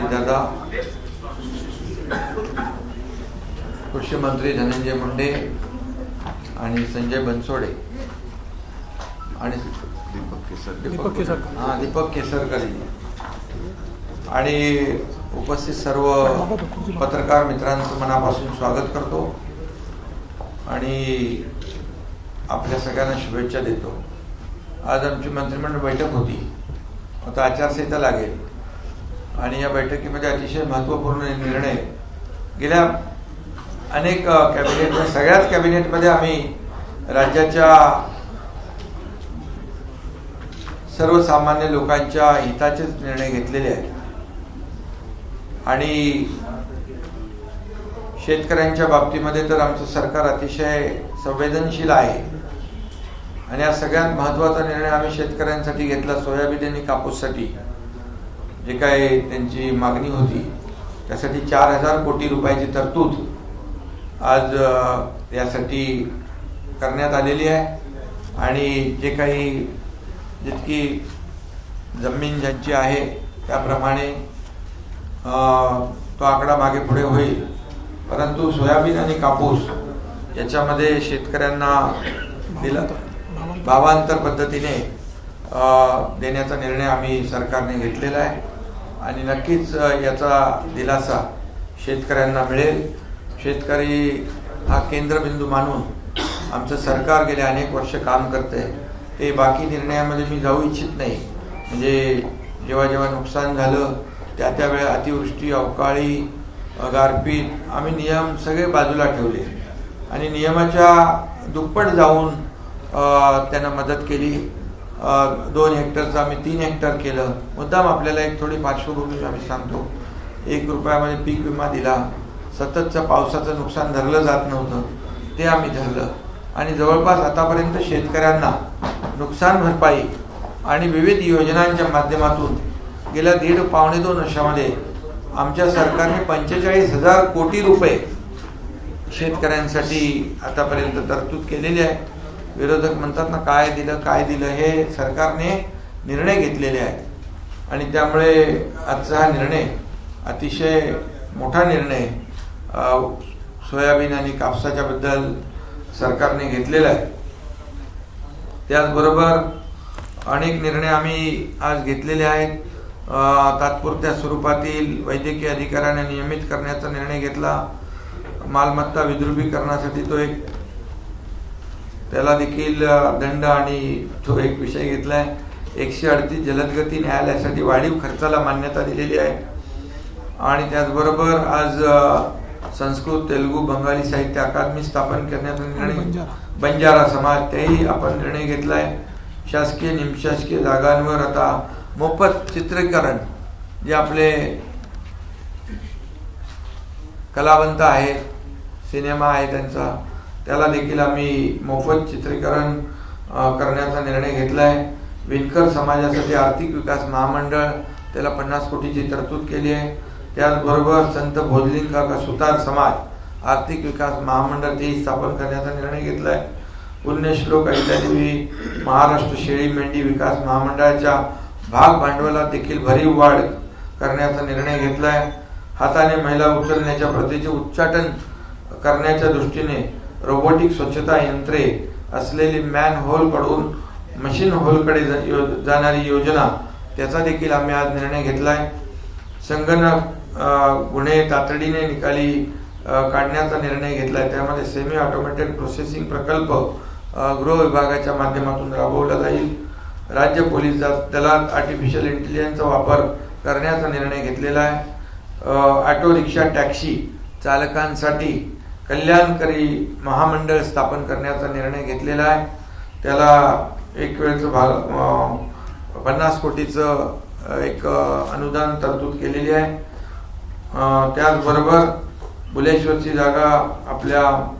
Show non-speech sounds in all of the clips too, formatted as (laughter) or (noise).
अजितदादा कृषी मंत्री धनंजय मुंडे आणि संजय बनसोडे आणि दीपक केसर दीपक केसरकर. हा दीपक केसरकर. आणि उपस्थित सर्व पत्रकार मित्रांचं मनापासून स्वागत करतो आणि आपल्या सगळ्यांना शुभेच्छा देतो. आज आमची मंत्रिमंडळ बैठक होती. आता आचारसंहिता लागेल. आणि या बैठकीमध्ये अतिशय महत्त्वपूर्ण निर्णय. गेल्या अनेक कॅबिनेट सगळ्याच कॅबिनेटमध्ये आम्ही राज्याच्या सर्वसामान्य लोकांच्या हिताचेच निर्णय घेतलेले आहेत. आणि शेतकऱ्यांच्या बाबतीमध्ये तर आमचं सरकार अतिशय संवेदनशील आहे. आणि हा सगळ्यात महत्त्वाचा निर्णय आम्ही शेतकऱ्यांसाठी घेतला सोयाबीन आणि कापूससाठी. जे काय त्यांची मागणी होती त्यासाठी चार हजार कोटी रुपयाची तरतूद आज यासाठी करण्यात आलेली आहे. आणि जे काही जितकी जमीन ज्यांची आहे त्याप्रमाणे तो आकडा मागे पुढे होईल. परंतु सोयाबीन आणि कापूस याच्यामध्ये शेतकऱ्यांना दिला भावांतर पद्धतीने देण्याचा निर्णय आम्ही सरकारने घेतलेला आहे. आणि नक्कीच याचा दिलासा शेतकऱ्यांना मिळेल. शेतकरी हा केंद्रबिंदू मानून आमचं सरकार गेले अनेक वर्ष काम करते ते बाकी निर्णयामध्ये मी जाऊ इच्छित नाही. म्हणजे जेव्हा जेव्हा नुकसान झालं त्या त्यावेळेला अतिवृष्टी अवकाळी गारपीट आम्ही नियम सगळे बाजूला ठेवले. आणि नियमाच्या दुप्पट जाऊन त्यांना मदत केली. दोन हेक्टरचं आम्ही तीन हेक्टर केलं. मुद्दाम आपल्याला एक थोडी पार्श्वभूमी आम्ही सांगतो. एक रुपयामध्ये पीक विमा दिला. सततचं पावसाचं नुकसान धरलं जात नव्हतं. ते आम्ही धरलं. आणि जवळपास आतापर्यंत शेतकऱ्यांना नुकसान भरपाई आणि विविध योजनांच्या माध्यमातून गेल्या दीड पावणे दोन वर्षामध्ये आमच्या सरकारने पंचेचाळीस हजार कोटी रुपये शेतकऱ्यांसाठी आतापर्यंत तरतूद केलेली आहे. विरोधक म्हणतात ना काय दिलं काय दिलं हे सरकारने निर्णय घेतलेले आहेत. आणि त्यामुळे आजचा हा निर्णय अतिशय मोठा निर्णय सोयाबीन आणि कापसाच्या बद्दल सरकारने घेतलेला आहे. त्याचबरोबर अनेक निर्णय आम्ही आज घेतलेले आहेत. तात्पुरत्या स्वरूपातील वैद्यकीय अधिकाऱ्यांना नियमित करण्याचा निर्णय घेतला. मालमत्ता विद्रुपीकरणासाठी तो एक त्याला देखील दंड आणि तो एक विषय घेतलाय. एकशे अडतीस जलदगती न्यायालयासाठी वाढीव खर्चाला मान्यता दिलेली आहे. आणि त्याचबरोबर आज संस्कृत तेलुगू बंगाली साहित्य अकादमी स्थापन करण्याचा निर्णय बंजारा. समाज तेही आपण निर्णय घेतलाय. शासकीय निमशासकीय जागांवर आता मोफत चित्रीकरण जे आपले कलावंत आहेत सिनेमा आहे त्यांचा त्याला देखील आम्ही मोफत चित्रीकरण करण्याचा निर्णय घेतलाय. विणकर समाजासाठी आर्थिक विकास महामंडळ त्याला पन्नास कोटीची तरतूद केली आहे. त्याचबरोबर संत भोजलिंग काका सुतार समाज आर्थिक विकास महामंडळ तेही स्थापन करण्याचा निर्णय घेतलाय. पुण्यश्लोक अहिल्यादेवी महाराष्ट्र शेळी मेंढी विकास महामंडळाच्या भाग भांडवलात देखील भरीव वाढ करण्याचा निर्णय घेतलाय. हाताने महिला उचलण्याच्या प्रथेचे उच्चाटन करण्याच्या दृष्टीने रोबोटिक स्वच्छता यंत्रे असलेली मॅन होलकडून मशीन होलकडे जा- यो- जाणारी योजना त्याचा देखील आम्ही आज निर्णय घेतलाय. संगणक गुन्हे तातडीने निकाली काढण्याचा निर्णय घेतलाय. त्यामध्ये सेमी ऑटोमॅटेड प्रोसेसिंग प्रकल्प गृह विभागाच्या माध्यमातून राबवला जाईल. राज्य पोलीस दलात आर्टिफिशियल इंटेलिजन्सचा वापर करण्याचा निर्णय घेतलेला आहे. ऑटो रिक्षा टॅक्सी चालकांसाठी कल्याणकारी महामंडळ स्थापन करण्याचा निर्णय घेतलेला आहे. त्याला एक वेळचं भाग पन्नास कोटीचं एक अनुदान तरतूद केलेली आहे. त्याचबरोबर बुलेश्वरची जागा आपल्या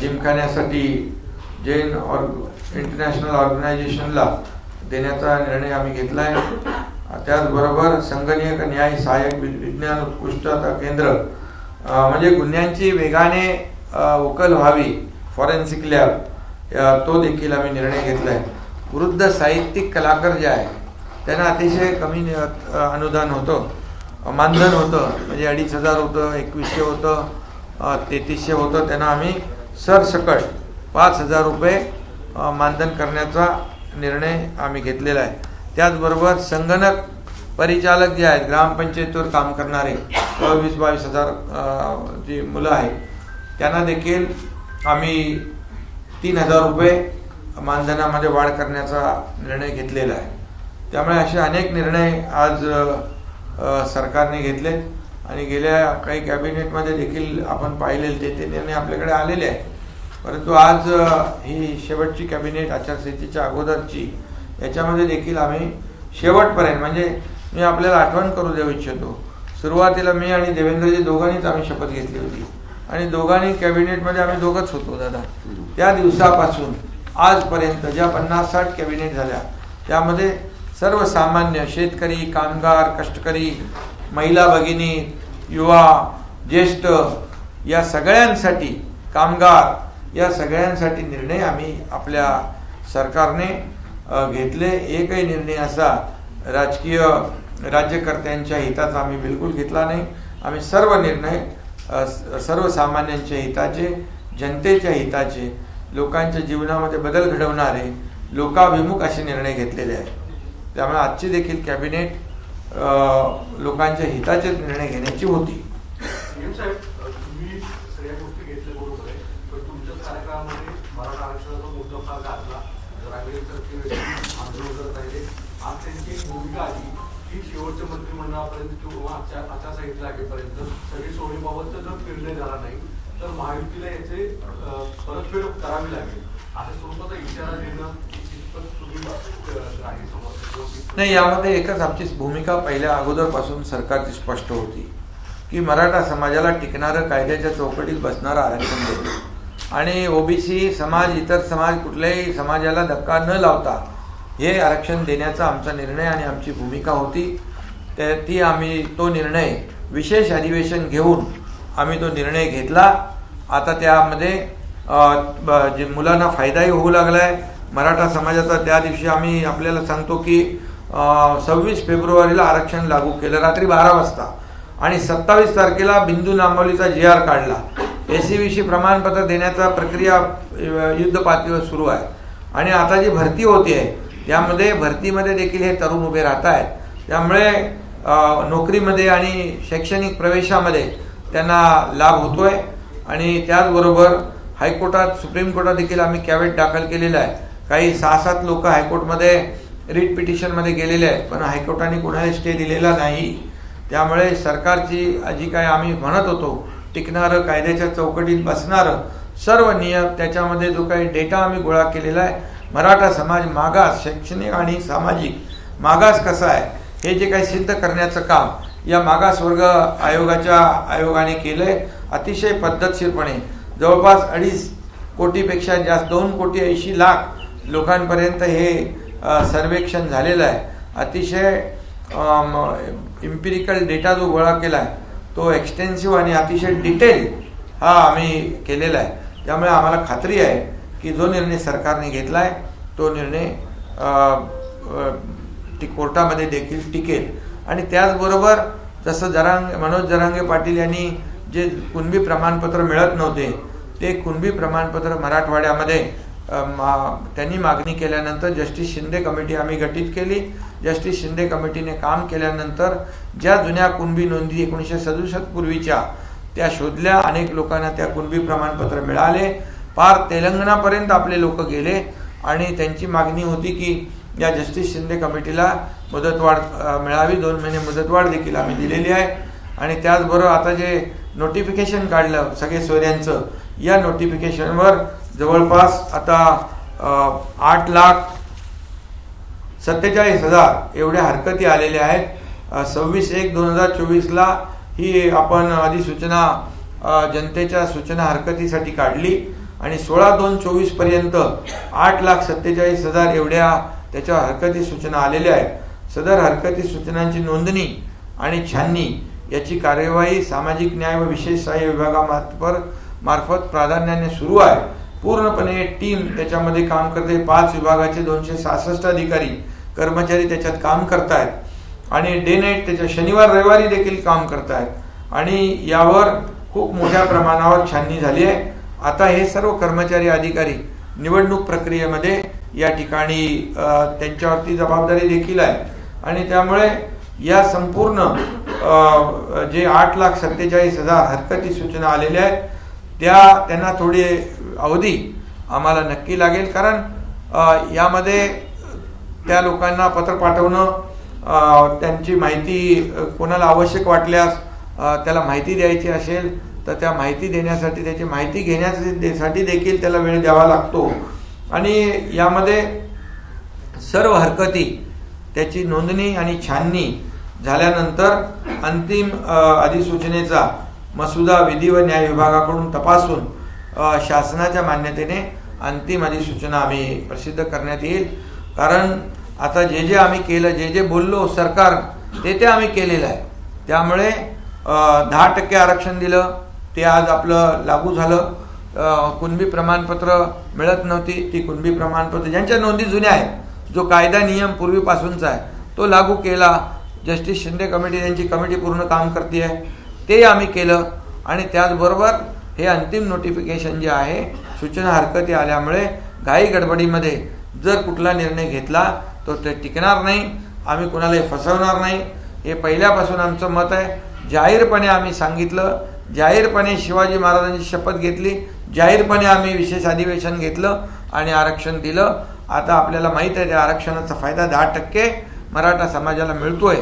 जिमखान्यासाठी जैन ऑर इंटरनॅशनल ऑर्गनायझेशनला देण्याचा निर्णय आम्ही घेतला आहे. त्याचबरोबर संगणक न्याय सहाय्यक वि- विज्ञान उत्कृष्टता केंद्र म्हणजे गुन्ह्यांची वेगाने उकल व्हावी फॉरेन्सिक लॅब तो देखील आम्ही निर्णय घेतला आहे वृद्ध साहित्यिक कलाकार जे आहे त्यांना अतिशय कमी अनुदान होतं. मानधन होतं म्हणजे अडीच हजार होतं एकवीसशे होतं तेहतीसशे होतं. त्यांना आम्ही सरसकट पाच हजार रुपये मानधन करण्याचा निर्णय आम्ही घेतलेला आहे. त्याचबरोबर संगणक परिचालक जे आहेत ग्रामपंचायतीवर काम करणारे वीस बावीस हजार जी मुलं आहेत त्यांना देखील आम्ही तीन हजार रुपये मानधनामध्ये वाढ करण्याचा निर्णय घेतलेला आहे. त्यामुळे असे अनेक निर्णय आज सरकारने घेतलेत आणि गेल्या काही कॅबिनेटमध्ये देखील आपण पाहिलेले ते ते निर्णय आपल्याकडे आलेले आहेत. परंतु आज ही शेवटची कॅबिनेट आचारसंहितेच्या अगोदरची याच्यामध्ये देखील आम्ही शेवटपर्यंत म्हणजे मी आपल्याला आठवण करू देऊ इच्छितो. सुरुवातीला मी आणि देवेंद्रजी दोघांनीच आम्ही शपथ घेतली होती. आणि दोघांनी कॅबिनेटमध्ये आम्ही दोघंच होतो दादा. त्या दिवसापासून आजपर्यंत ज्या पन्नास साठ कॅबिनेट झाल्या त्यामध्ये सर्वसामान्य शेतकरी कामगार कष्टकरी महिला भगिनी युवा ज्येष्ठ या सगळ्यांसाठी कामगार या सगळ्यांसाठी निर्णय आम्ही आपल्या सरकारने घेतले. एकही निर्णय असा राजकीय राज्यकर्त्यांच्या हिताचा आम्ही बिलकुल घेतला नाही. आम्ही सर्व निर्णय सर्वसामान्यांच्या हिताचे जनतेच्या हिताचे लोकांच्या जीवनामध्ये बदल घडवणारे लोकाभिमुख असे निर्णय घेतलेले आहेत. त्यामुळे आजची देखील कॅबिनेट लोकांच्या हिताचे निर्णय घेण्याची होती सीएम साहेब तुम्ही सगळ्या गोष्टी घेतल्या बरोबर आहे पण तुमच्याच कार्यक्रमामध्ये मराठा आरक्षणाचा मुद्दा फार गाजला राघवेंद्र आंदोलन करत राहिले आज त्यांची एक भूमिका आली की शेवटच्या मंत्रिमंडळापर्यंत किंवा आजच्या आचारसंहिता लागेपर्यंत सगळी सोडीबाबतचा जर निर्णय झाला नाही तर महायुतीला याचे अं, परतफेड करावी लागेल अशा स्वरूपाचा इशारा देणं कितपत तुम्ही अं, ग्राह्य समजता किंवा कितपत- नाही यामध्ये एकच आमची भूमिका पहिल्या अगोदरपासून सरकारची स्पष्ट होती की मराठा समाजाला टिकणारं कायद्याच्या चौकटीत बसणारं आरक्षण देतो आणि ओबीसी समाज इतर समाज कुठल्याही समाजाला धक्का न लावता हे आरक्षण देण्याचा आमचा निर्णय आणि आमची भूमिका होती. ते ती आम्ही तो निर्णय विशेष अधिवेशन घेऊन आम्ही तो निर्णय घेतला. आता त्यामध्ये ब- जे मुलांना फायदाही होऊ लागला आहे मराठा समाजाचा त्या दिवशी आम्ही आपल्याला सांगतो की सव्वीस फेब्रुवारीला आरक्षण लागू केलं रात्री बारा वाजता. आणि सत्तावीस तारखेला बिंदू नांबवलीचा जी आर काढला. एसीबीशी प्रमाणपत्र देण्याचा प्रक्रिया युद्ध पातळीवर सुरू आहे. आणि आता जी भरती होती आहे त्यामध्ये भरतीमध्ये देखील हे तरुण उभे राहत आहेत. त्यामुळे नोकरीमध्ये आणि शैक्षणिक प्रवेशामध्ये त्यांना लाभ होतोय. आणि त्याचबरोबर हायकोर्टात सुप्रीम कोर्टात देखील आम्ही कॅवेट दाखल केलेला आहे. काही सहा सात लोक हायकोर्टमध्ये रिट पिटिशनमध्ये गेलेले आहेत पण हायकोर्टाने कुणाला स्टे दिलेला नाही. त्यामुळे सरकारची जी काय आम्ही म्हणत होतो टिकणारं कायद्याच्या चौकटीत बसणारं सर्व नियम त्याच्यामध्ये जो काही डेटा आम्ही गोळा केलेला आहे मराठा समाज मागास शैक्षणिक आणि सामाजिक मागास कसा आहे हे जे काही सिद्ध करण्याचं काम या मागासवर्ग आयोगाच्या आयोगाने केलंय अतिशय पद्धतशीरपणे. जवळपास अडीच कोटीपेक्षा जास्त दोन कोटी ऐंशी लाख लोकांपर्यंत हे सर्वेक्षण झालेलं आहे. अतिशय इम्पिरिकल डेटा जो गोळा केला आहे तो एक्सटेन्सिव्ह आणि अतिशय डिटेल हा आम्ही केलेला आहे. त्यामुळे आम्हाला खात्री आहे की जो निर्णय सरकारने घेतला आहे तो निर्णय ती कोर्टामध्ये देखील टिकेल. आणि त्याचबरोबर जसं जरांग मनोज जरांगे पाटील यांनी जे कुणबी प्रमाणपत्र मिळत नव्हते ते कुणबी प्रमाणपत्र मराठवाड्यामध्ये त्यांनी मागणी केल्यानंतर जस्टिस शिंदे कमिटी आम्ही गठीत केली. जस्टिस शिंदे कमिटीने काम केल्यानंतर ज्या जुन्या कुणबी नोंदी एकोणीसशे सदुसष्ट पूर्वीच्या त्या शोधल्या. अनेक लोकांना त्या कुणबी प्रमाणपत्र मिळाले. पार तेलंगणापर्यंत आपले लोक गेले आणि त्यांची मागणी होती की या जस्टिस शिंदे कमिटीला मुदतवाढ मिळावी. दोन महिने मुदतवाढ देखील आम्ही दिलेली आहे. आणि त्याचबरोबर आता जे नोटिफिकेशन काढलं सगळे सोयऱ्यांचं या नोटिफिकेशनवर जवळपास आता आठ लाख सत्तेचाळीस हजार एवढ्या हरकती आलेल्या आहेत. सव्वीस एक दोन हजार चोवीसला ही आपण अधिसूचना जनतेच्या सूचना हरकतीसाठी काढली आणि सोळा दोन चोवीसपर्यंत आठ लाख सत्तेचाळीस हजार एवढ्या त्याच्या हरकती सूचना आलेल्या आहेत. सदर हरकती सूचनांची नोंदणी आणि छाननी याची कार्यवाही सामाजिक न्याय व विशेष सहाय्य विभागामार्फत मार्फत प्राधान्याने सुरू आहे. पूर्णपणे टीम त्याच्यामध्ये काम करते. पाच विभागाचे दोनशे सहासष्ट अधिकारी कर्मचारी त्याच्यात काम करतायत. आणि डे नाईट त्याच्या शनिवार रविवारी देखील काम करतायत. आणि यावर खूप मोठ्या प्रमाणावर छाननी झाली आहे. आता हे सर्व कर्मचारी अधिकारी निवडणूक प्रक्रियेमध्ये या ठिकाणी त्यांच्यावरती जबाबदारी देखील आहे. आणि त्यामुळे या संपूर्ण जे आठ लाख सत्तेचाळीस हजार हरकती सूचना आलेल्या आहेत त्या त्यांना थोडी अवधी आम्हाला नक्की लागेल. कारण यामध्ये त्या लोकांना पत्र पाठवणं त्यांची माहिती कोणाला आवश्यक वाटल्यास त्याला माहिती द्यायची असेल तर त्या माहिती देण्यासाठी त्याची माहिती घेण्यासाठी देखील त्याला वेळ द्यावा लागतो. आणि यामध्ये सर्व हरकती त्याची नोंदणी आणि छाननी झाल्यानंतर अंतिम अधिसूचनेचा मसुदा विधी व न्याय विभागाकडून तपासून शासनाच्या मान्यतेने अंतिम अधिसूचना आम्ही प्रसिद्ध करण्यात येईल. कारण आता जे जे आम्ही केलं जे जे बोललो सरकार ते ते आम्ही केलेलं आहे. त्यामुळे दहा टक्के आरक्षण दिलं ते आज आपलं लागू झालं. कुणबी प्रमाणपत्र मिळत नव्हती ती कुणबी प्रमाणपत्र ज्यांच्या नोंदी जुन्या आहेत जो कायदा नियम पूर्वीपासूनचा आहे तो लागू केला. जस्टिस शिंदे कमिटी त्यांची कमिटी पूर्ण काम करते आहे ते आम्ही केलं. आणि त्याचबरोबर हे अंतिम नोटिफिकेशन जे आहे सूचना हरकती आल्यामुळे घाई गडबडीमध्ये जर कुठला निर्णय घेतला तो ते टिकणार नाही. आम्ही कुणालाही फसवणार नाही. हे पहिल्यापासून आमचं मत आहे. जाहीरपणे आम्ही सांगितलं. जाहीरपणे शिवाजी महाराजांची शपथ घेतली. जाहीरपणे आम्ही विशेष अधिवेशन घेतलं आणि आरक्षण दिलं. आता आपल्याला माहीत आहे त्या आरक्षणाचा फायदा दहा टक्के मराठा समाजाला मिळतोय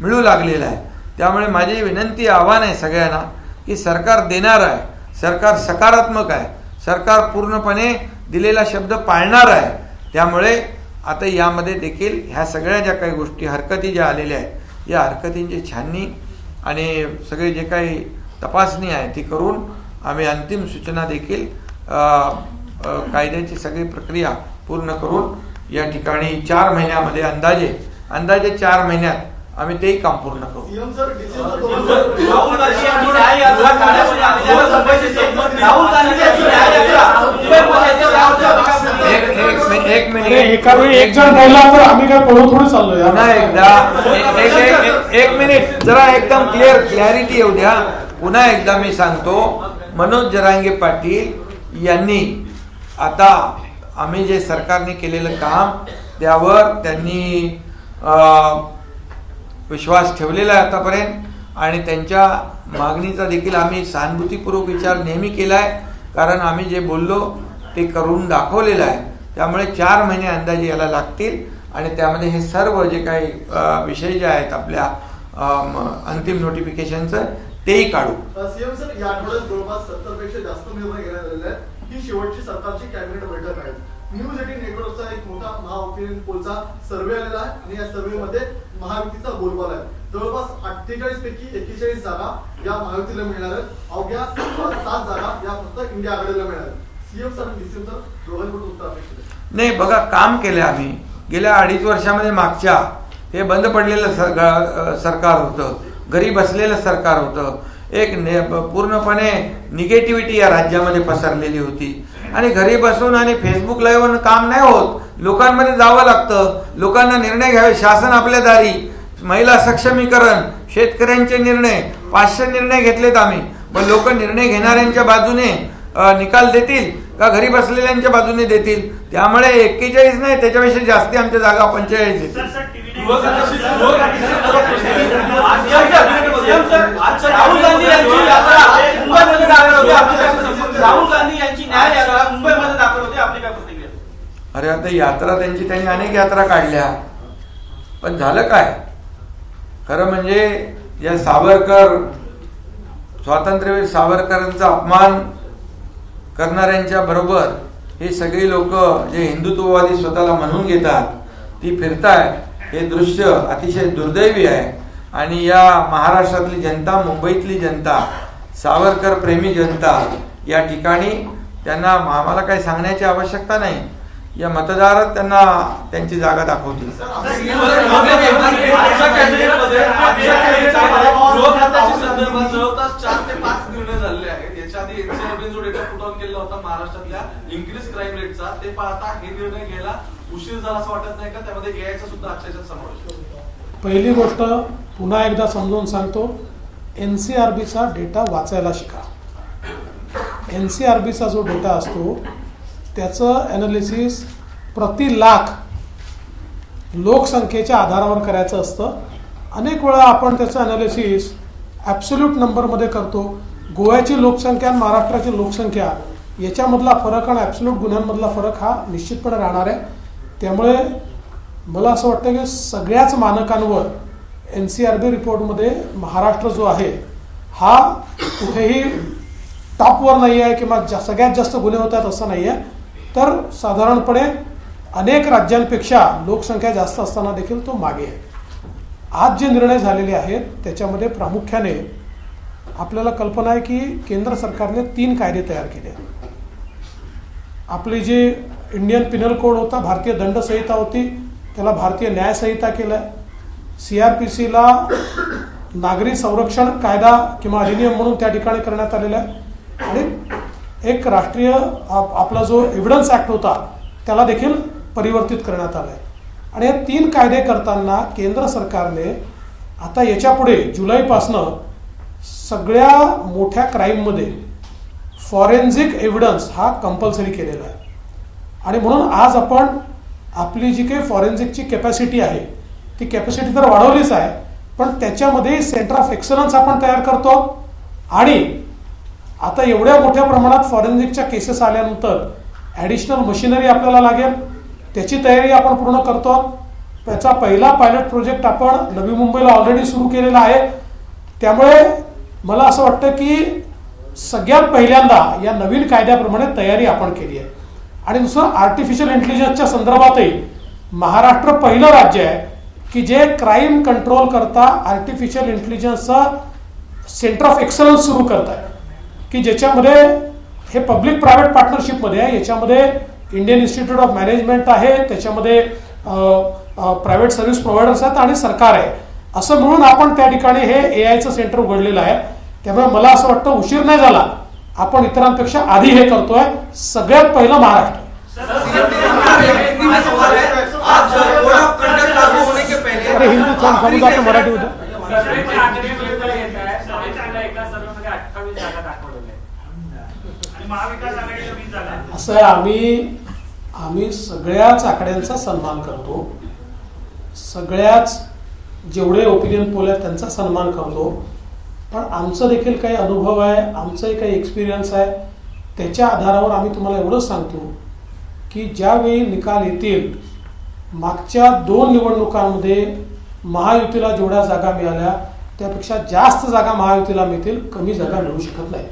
मिळू लागलेला आहे. त्यामुळे माझी विनंती आव्हान आहे सगळ्यांना की सरकार देणार आहे. सरकार सकारात्मक आहे. सरकार पूर्णपणे दिलेला शब्द पाळणार आहे. त्यामुळे आता यामध्ये देखील ह्या सगळ्या ज्या काही गोष्टी हरकती ज्या आलेल्या आहेत या हरकतींची छाननी आणि सगळे जे काही तपासणी आहे ती करून आम्ही अंतिम सूचना देखील कायद्याची सगळी प्रक्रिया पूर्ण करून या ठिकाणी चार महिन्यामध्ये अंदाजे अंदाजे चार महिन्यात आम्ही तेही काम पूर्ण करू CM sir December Rahul Gandhi यांची न्याय यात्रा काढण्यामध्ये आलेल्या मुंबईचे राहुल गांधी यांची न्याय यात्रा मुंबईमध्ये राहुल एक एक मिनिट. एका वेळी एक जण बोलला तर आम्ही काय पळून थोडी चाललोय पुन्हा एकदा एक- एक एक- एक- एक मिनिट जरा एकदम क्लिअर क्लॅरिटी येऊ द्या. पुन्हा एकदा मी सांगतो मनोज जरांगे पाटील यांनी आता आम्ही जे सरकारने केलेलं काम त्यावर त्यांनी अं, विश्वास ठेवलेला आहे आतापर्यंत आणि त्यांच्या मागणीचा देखील आम्ही सहानुभूतीपूर्वक विचार नेहमी केला आहे कारण आम्ही जे बोललो ते करून दाखवलेलं आहे. त्यामुळे चार महिने अंदाजे याला लागतील. आणि त्यामध्ये हे सर्व जे काही विषय जे आहेत आपल्या अंतिम नोटिफिकेशनचं तेही काढू. सीएम सर या आठवड्यात जवळपास सत्तरपेक्षा जास्त निर्णय घेण्यात आलेले आहेत. ही शेवटची सरकारची कॅबिनेट बैठक आहे. न्यूज एटीन नेटवर्कचा एक मोठा महाओपिनियन पोलचा सर्वे आलेला आहे. आणि या सर्वेमध्ये महायुतीचा बोलबाला आहे. जवळपास अठ्ठेचाळीस पैकी एक्केचाळीस जागा या महायुतीला मिळणार आहेत. अवघ्या सात जागा या फक्त इंडिया आघाडीला मिळणार आहेत. सीएम सर आणि डीसीएम सर दोघांकडून उत्तर अपेक्षित आहे. नाही बघा काम केलं आम्ही. गेल्या अडीच वर्षामध्ये मागच्या. हे बंद पडलेलं सरकार सरकार होतं. घरी बसलेलं सरकार होतं. एक ने पूर्णपणे निगेटिव्हिटी या राज्यामध्ये पसरलेली होती. आणि घरी बसून आणि फेसबुक लाईव्ह काम नाही होत. लोकांमध्ये जावं लागतं. लोकांना निर्णय घ्यावे. शासन आपल्या दारी. महिला सक्षमीकरण. शेतकऱ्यांचे निर्णय. पाचशे निर्णय घेतलेत आम्ही. पण लोक निर्णय घेणाऱ्यांच्या बाजूने निकाल देतील. का घरी बसलेल्यांच्या बाजूने देतील त्यामुळे एक्केचाळीस नाही त्याच्यापेक्षा जास्ती आमच्या जागा पंचेचाळीस अरे आता यात्रा त्यांची त्यांनी अनेक यात्रा काढल्या पण झालं काय खरं म्हणजे या सावरकर स्वातंत्र्यवीर सावरकरांचा अपमान करणाऱ्यांच्या बरोबर हे सगळी लोक जे हिंदुत्ववादी स्वतःला म्हणून घेतात ती फिरतायत हे दृश्य अतिशय दुर्दैवी आहे. आणि या महाराष्ट्रातली जनता मुंबईतली जनता सावरकर प्रेमी जनता या ठिकाणी त्यांना आम्हाला काही सांगण्याची आवश्यकता नाही. या मतदारात त्यांना त्यांची जागा दाखवतील आजच्या कॅबिनेटमध्ये आजच्या कॅबिनेटमध्ये गृहखात्याच्या संदर्भात जवळपास चार ते पाच निर्णय झालेले आहेत याच्या आधी एनसीआरबी जो डेटा पुट ऑन केला होता महाराष्ट्रातल्या इन्क्रीज क्राईम रेटचा ते पाहता हे निर्णय घ्यायला उशीर झाला असं वाटत नाही का? त्यामध्ये एआयचा सुद्धा अक्षरशः समावेश पहिली गोष्ट पुन्हा एकदा समजून सांगतो एन सी आर बीचा डेटा वाचायला शिका. एन सी आर बीचा जो डेटा असतो त्याचं ॲनालिसिस प्रति लाख लोकसंख्येच्या आधारावर करायचं असतं. अनेक वेळा आपण त्याचं ॲनालिसिस ॲब्सोल्यूट नंबरमध्ये करतो. गोव्याची लोकसंख्या आणि महाराष्ट्राची लोकसंख्या याच्यामधला फरक आणि ॲब्सोल्यूट गुन्ह्यांमधला फरक हा निश्चितपणे राहणार आहे. त्यामुळे मला असं वाटतं की सगळ्याच मानकांवर एन सी आर बी रिपोर्टमध्ये महाराष्ट्र जो आहे हा कुठेही टॉपवर नाही आहे किंवा जा सगळ्यात जास्त गुन्हे होत आहेत असं नाही आहे तर साधारणपणे अनेक राज्यांपेक्षा लोकसंख्या जास्त असताना देखील तो मागे आहे. आज जे निर्णय झालेले आहेत त्याच्यामध्ये प्रामुख्याने आपल्याला कल्पना आहे की केंद्र सरकारने तीन कायदे तयार केले. आहेत. आपली जी इंडियन पिनल कोड होता भारतीय दंड संहिता होती त्याला भारतीय न्याय संहिता केलं आहे सी आर पी सीला नागरी संरक्षण कायदा किंवा अधिनियम म्हणून त्या ठिकाणी करण्यात आलेला आहे. आणि एक राष्ट्रीय आप- आपला जो एव्हिडन्स ॲक्ट होता त्याला देखील परिवर्तित करण्यात आलं आहे आणि हे तीन कायदे करताना केंद्र सरकारने आता याच्यापुढे जुलैपासनं सगळ्या मोठ्या क्राईममध्ये फॉरेन्सिक एव्हिडन्स हा कंपल्सरी केलेला आहे. आणि म्हणून आज आपण आपली जी काही फॉरेन्सिकची कॅपॅसिटी आहे ती कॅपॅसिटी तर वाढवलीच आहे पण त्याच्यामध्ये सेंटर ऑफ एक्सलन्स आपण तयार करतो. आणि आता एवढ्या मोठ्या प्रमाणात फॉरेन्सिकच्या केसेस आल्यानंतर ॲडिशनल मशिनरी आपल्याला लागेल. त्याची तयारी आपण पूर्ण करतो. त्याचा पहिला पायलट प्रोजेक्ट आपण नवी मुंबईला ऑलरेडी सुरू केलेला आहे. त्यामुळे मला असं वाटतं की सगळ्यात पहिल्यांदा या नवीन कायद्याप्रमाणे तयारी आपण केली आहे. आणि दुसरं आर्टिफिशियल इंटेलिजन्सच्या संदर्भातही महाराष्ट्र पहिलं राज्य आहे की जे क्राईम कंट्रोल करता आर्टिफिशियल इंटेलिजन्सचा सेंटर ऑफ एक्सलन्स सुरू करत आहे. की ज्याच्यामध्ये हे पब्लिक प्रायव्हेट पार्टनरशिपमध्ये आहे याच्यामध्ये इंडियन इन्स्टिट्यूट ऑफ मॅनेजमेंट आहे त्याच्यामध्ये प्रायव्हेट सर्व्हिस प्रोव्हायडर्स आहेत आणि सरकार आहे. असं म्हणून आपण त्या ठिकाणी हे ए आयचं सेंटर उघडलेलं आहे. त्यामुळे मला असं वाटतं उशीर नाही झाला. आपण इतरांपेक्षा आधी हे करतोय. सगळ्यात पहिलं महाराष्ट्र. अरे हिंदू थांबू आपण मराठी होतं. असं आहे आम्ही आम्ही सगळ्याच आकड्यांचा सन्मान करतो. सगळ्याच जेवढे ओपिनियन पोल आहेत त्यांचा सन्मान करतो. पण आमचं देखील काही अनुभव आहे आमचंही काही एक्सपिरियन्स आहे. त्याच्या आधारावर आम्ही तुम्हाला एवढंच सांगतो की ज्यावेळी निकाल येतील मागच्या दोन निवडणुकांमध्ये महायुतीला जेवढ्या जागा मिळाल्या त्यापेक्षा जास्त जागा महायुतीला मिळतील कमी जागा मिळू शकत नाही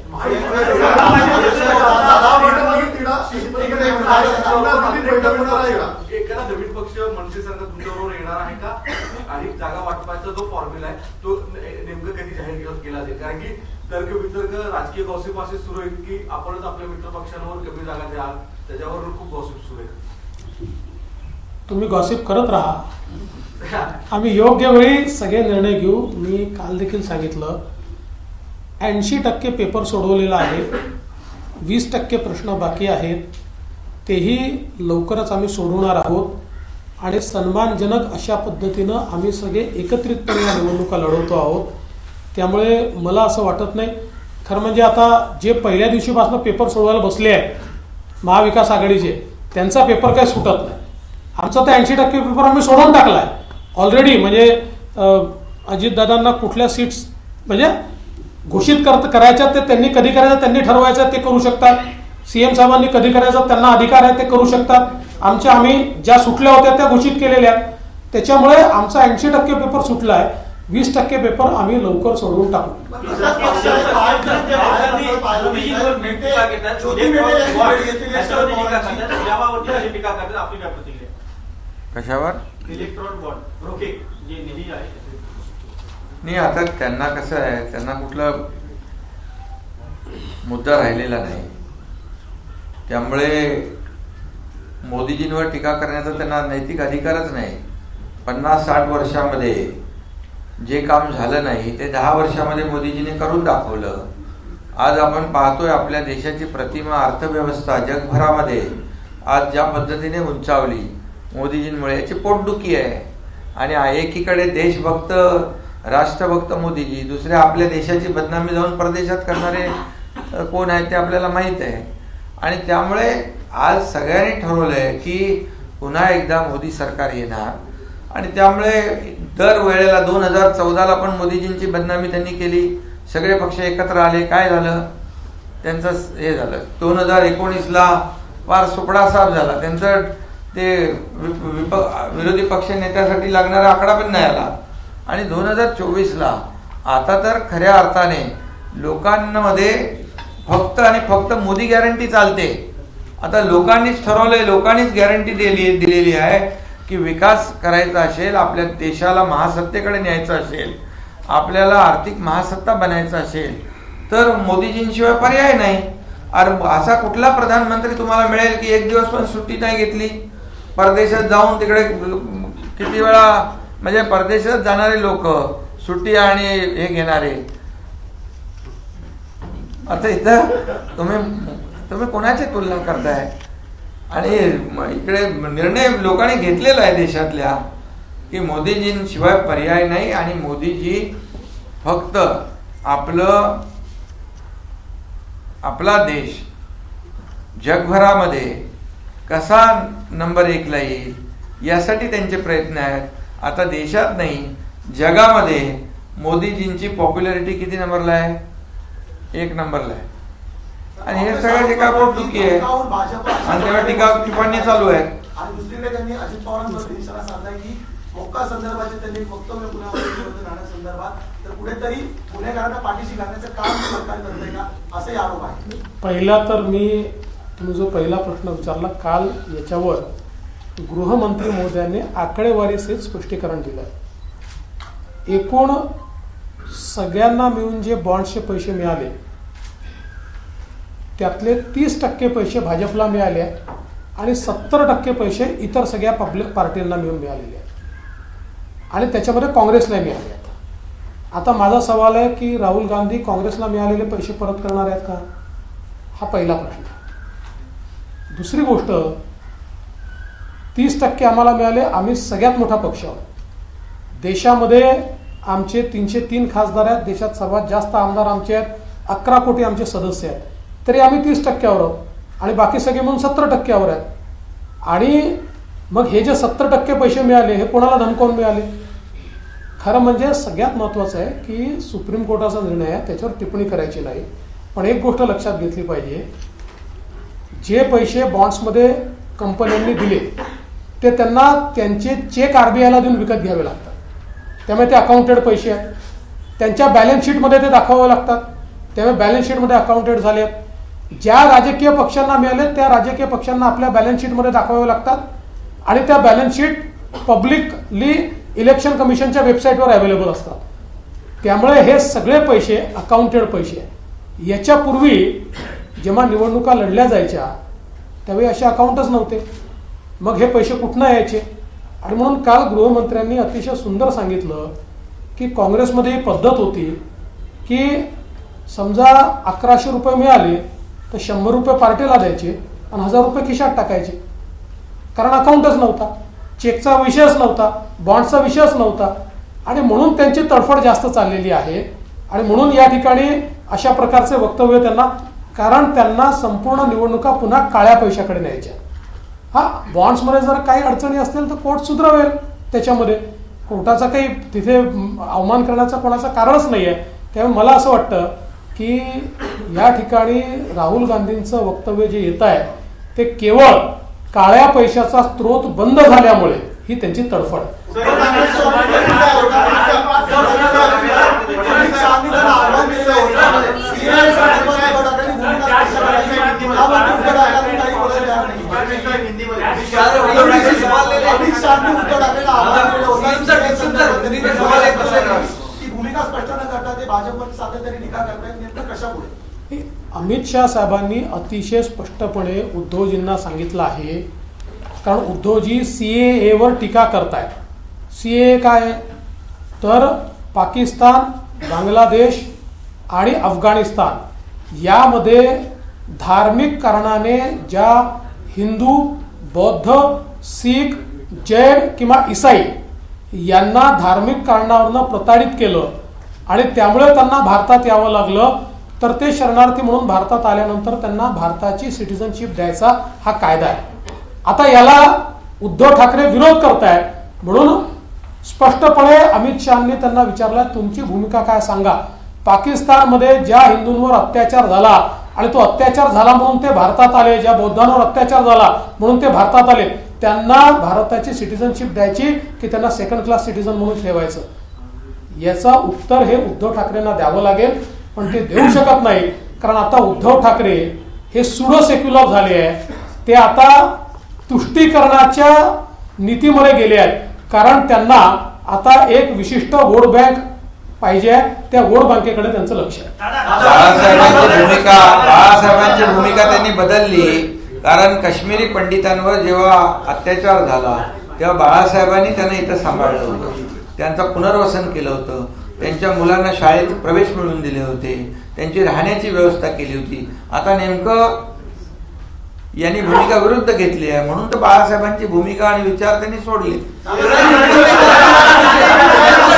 नवीन पक्ष मनसे संघ तुमच्याबरोबर येणार आहे का आणि जागा वाटपाचा जो फॉर्म्युला आहे तो ने- नेमकं कधी जाहीर केला- केला जाईल कारण की तर्क वितर्क राजकीय गॉसिप असे सुरू आहेत की आपणच आपल्या मित्र पक्षांवर कमी जागा द्याल. त्याच्यावर खूप गॉसिप सुरू आहे तुम्ही गॉसिप करत राहा. (laughs) आम्ही योग्य वेळी सगळे निर्णय घेऊ. मी काल देखील सांगितलं. ऐंशी टक्के पेपर सोडवलेला आहे. वीस टक्के प्रश्न बाकी आहेत. तेही लवकरच आम्ही सोडवणार आहोत. आणि सन्मानजनक अशा पद्धतीनं आम्ही सगळे एकत्रितपणे या निवडणुका लढवतो आहोत. त्यामुळे मला असं वाटत नाही. खरं म्हणजे आता जे पहिल्या दिवशीपासून पेपर सोडवायला बसले आहेत महाविकास आघाडीचे त्यांचा पेपर काही सुटत नाही. आमचा तर ऐंशी टक्के पेपर आम्ही सोडून टाकला आहे ऑलरेडी म्हणजे अजितदादांना कुठल्या सीट्स म्हणजे घोषित करत करायच्या ते त्यांनी कधी करायचं त्यांनी ठरवायचं ते करू शकतात. सीएम साहेबांनी कधी करायचं त्यांना अधिकार आहे ते करू शकतात. आमच्या आम्ही ज्या सुटल्या होत्या त्या घोषित केलेल्या आहेत. त्याच्यामुळे आमचा ऐंशी टक्के पेपर सुटला आहे वीस टक्के पेपर आम्ही लवकर सोडवून टाकू. कशावर? इलेक्ट्रॉन बॉन्ड नाही आता त्यांना कसं आहे त्यांना कुठला मुद्दा राहिलेला नाही. त्यामुळे मोदीजींवर टीका करण्याचा त्यांना नैतिक अधिकारच नाही. पन्नास साठ वर्षामध्ये जे काम झालं नाही ते दहा वर्षामध्ये मोदीजींनी करून दाखवलं. आज आपण पाहतोय आपल्या देशाची प्रतिमा अर्थव्यवस्था जगभरामध्ये आज ज्या पद्धतीने उंचावली मोदीजींमुळे याची पोटदुखी आहे. आणि एकीकडे देशभक्त राष्ट्रभक्त मोदीजी दुसरे आपल्या देशाची बदनामी जाऊन परदेशात करणारे कोण आहेत ते आपल्याला माहीत आहे. आणि त्यामुळे आज सगळ्यांनी ठरवलंय की पुन्हा एकदा मोदी सरकार येणार. आणि त्यामुळे दर वेळेला दोन हजार चौदाला पण मोदीजींची बदनामी त्यांनी केली. सगळे पक्ष एकत्र आले. काय झालं? त्यांचं हे झालं. दोन हजार एकोणीसला फार सुपडा साफ झाला. त्यांचं ते विप- विप- विरोधी पक्ष नेत्यासाठी लागणारा आकडा पण नाही आला. आणि दोन हजार चोवीसला आता तर खऱ्या अर्थाने लोकांमध्ये फक्त आणि फक्त मोदी गॅरंटी चालते. आता लोकांनीच ठरवलंय लोकांनीच गॅरंटी दिली दिलेली आहे. की विकास करायचा असेल आपल्या देशाला महासत्तेकडे न्यायचं असेल आपल्याला आर्थिक महासत्ता बनायचं असेल तर मोदीजींशिवाय पर्याय नाही. अरे असा कुठला प्रधानमंत्री तुम्हाला मिळेल की एक दिवस पण सुट्टी नाही घेतली? परदेशात जाऊन तिकडे किती वेळा म्हणजे परदेशात जाणारे लोक सुट्टी आणि हे घेणारे. आता इथं तुम्ही तुम्ही कोणाची तुलना करताय? आणि इकडे निर्णय लोकांनी घेतलेला आहे देशातल्या की मोदीजींशिवाय पर्याय नाही आणि मोदीजी फक्त आपलं आपला देश जगभरामध्ये कसा नंबर एकला येईल यासाठी त्यांचे प्रयत्न आहेत. आता देशात नाही जगामध्ये मोदीजींची पॉप्युलॅरिटी किती नंबरला आहे? एक नंबरला आहे. आणि हे सगळं टीका पोटदुखी आहे. आणि तेव्हा टीका टिप्पणी चालू आहे. आणि दुसरीकडे त्यांनी अजित पवारांवर इशारा साधलाय की मोक्का संदर्भाचे त्यांनी वक्तव्य होतं राहण्यासंदर्भात तर कुठेतरी गुन्हेगारांना पाठीशी घालण्याचं काम सरकार करतंय का? असे आरोप आहे पहिला तर मी तुम्ही जो पहिला प्रश्न विचारला काल याच्यावर गृहमंत्री महोदयांनी आकडेवारीसहित स्पष्टीकरण दिलं एकूण सगळ्यांना मिळून जे बॉन्ड्सचे पैसे मिळाले त्यातले तीस टक्के पैसे भाजपला मिळाले आहेत आणि सत्तर टक्के पैसे इतर सगळ्या पब्लिक पार्टींना मिळून मिळालेले आहेत. आणि त्याच्यामध्ये काँग्रेसला मिळाले आहेत. आता माझा सवाल आहे की राहुल गांधी काँग्रेसला मिळालेले पैसे परत करणार आहेत का? हा पहिला प्रश्न दुसरी गोष्ट तीस टक्के आम्हाला मिळाले आम्ही सगळ्यात मोठा पक्ष आहोत. देशामध्ये आमचे तीनशे तीन खासदार आहेत. देशात सर्वात जास्त आमदार आमचे आहेत. अकरा कोटी आमचे सदस्य आहेत. तरी आम्ही तीस टक्क्यावर आहोत. आणि बाकी सगळे म्हणून सत्तर टक्क्यावर आहेत. आणि मग हे जे सत्तर टक्के पैसे मिळाले हे कोणाला धमकावून मिळाले? खरं म्हणजे सगळ्यात महत्त्वाचं आहे की सुप्रीम कोर्टाचा निर्णय आहे त्याच्यावर टिप्पणी करायची नाही. पण एक गोष्ट लक्षात घेतली पाहिजे. जे पैसे बॉन्ड्समध्ये कंपन्यांनी दिले ते त्यांना त्यांचे चेक आरबीआयला देऊन विकत घ्यावे लागतात. त्यामुळे ते अकाउंटेड पैसे आहेत. त्यांच्या बॅलन्स शीटमध्ये ते दाखवावे लागतात. त्यामुळे बॅलन्स शीटमध्ये अकाउंटेड झाले आहेत ज्या राजकीय पक्षांना मिळाले त्या राजकीय पक्षांना आपल्या बॅलन्स शीटमध्ये दाखवावे लागतात. आणि त्या बॅलन्स शीट पब्लिकली इलेक्शन कमिशनच्या वेबसाईटवर अवेलेबल असतात. त्यामुळे हे सगळे पैसे अकाउंटेड पैसे याच्यापूर्वी जेव्हा निवडणुका लढल्या जायच्या त्यावेळी असे अकाउंटच नव्हते. मग हे पैसे कुठनं यायचे? आणि म्हणून काल गृहमंत्र्यांनी अतिशय सुंदर सांगितलं की काँग्रेसमध्ये ही पद्धत होती की समजा अकराशे रुपये मिळाले तर शंभर रुपये पार्टीला द्यायचे आणि हजार रुपये खिशात टाकायचे. कारण अकाउंटच नव्हता. चेकचा विषयच नव्हता. बॉन्डचा विषयच नव्हता. आणि म्हणून त्यांची तडफड जास्त चाललेली आहे. आणि म्हणून या ठिकाणी अशा प्रकारचे वक्तव्य त्यांना कारण त्यांना संपूर्ण निवडणुका पुन्हा काळ्या पैशाकडे न्यायच्या. हा बॉन्ड्समध्ये जर काही अडचणी असतील तर कोर्ट सुधरवेल त्याच्यामध्ये. कोर्टाचा काही तिथे अवमान करण्याचं कोणाचं कारणच नाही आहे त्यामुळे मला असं वाटतं की या ठिकाणी राहुल गांधींचं वक्तव्य जे येत आहे ते केवळ काळ्या पैशाचा स्रोत बंद झाल्यामुळे ही त्यांची तडफड. आहे स्पष्ट न करता ते भाजपवर सातत्याने टीका करतायत नेमकं कशामुळे अमित शहा साहेबांनी अतिशय स्पष्टपणे उद्धवजींना सांगितलं आहे. कारण उद्धवजी सी एवर टीका करतायत. सी ए काय? तर पाकिस्तान बांगलादेश आणि अफगाणिस्तान यामध्ये धार्मिक कारणाने ज्या हिंदू बौद्ध शीख जैन किंवा इसाई यांना धार्मिक कारणावरनं प्रताडित केलं आणि त्यामुळे त्यांना भारतात यावं लागलं तर ते शरणार्थी म्हणून भारतात आल्यानंतर त्यांना भारताची सिटिझनशिप द्यायचा हा कायदा आहे. आता याला उद्धव ठाकरे विरोध करतायत. म्हणून स्पष्टपणे अमित शहानी त्यांना विचारलं तुमची भूमिका काय सांगा? पाकिस्तानमध्ये ज्या हिंदूंवर अत्याचार झाला आणि तो अत्याचार झाला म्हणून ते भारतात आले ज्या बौद्धांवर अत्याचार झाला म्हणून ते भारतात आले त्यांना भारताची सिटिझनशिप द्यायची की त्यांना सेकंड क्लास सिटिझन म्हणून ठेवायचं? याचं उत्तर हे उद्धव ठाकरेंना द्यावं लागेल. पण ते देऊ शकत नाही. कारण आता उद्धव ठाकरे हे सुडो सेक्युलर झाले आहे ते आता तुष्टीकरणाच्या नीतीमध्ये गेले आहेत. कारण त्यांना आता एक विशिष्ट वोट बँक पाहिजे त्या वोट बँकेकडे त्यांचं लक्ष आहे. बाळासाहेबांची भूमिका बाळासाहेबांची भूमिका त्यांनी बदलली. कारण काश्मीरी पंडितांवर जेव्हा अत्याचार झाला तेव्हा बाळासाहेबांनी त्यांना इथं सांभाळलं होतं. त्यांचं पुनर्वसन केलं होतं. त्यांच्या मुलांना शाळेत प्रवेश मिळवून दिले होते. त्यांची राहण्याची व्यवस्था केली होती. आता नेमकं यांनी भूमिका विरुद्ध घेतली आहे म्हणून तर बाळासाहेबांची भूमिका आणि विचार त्यांनी सोडले.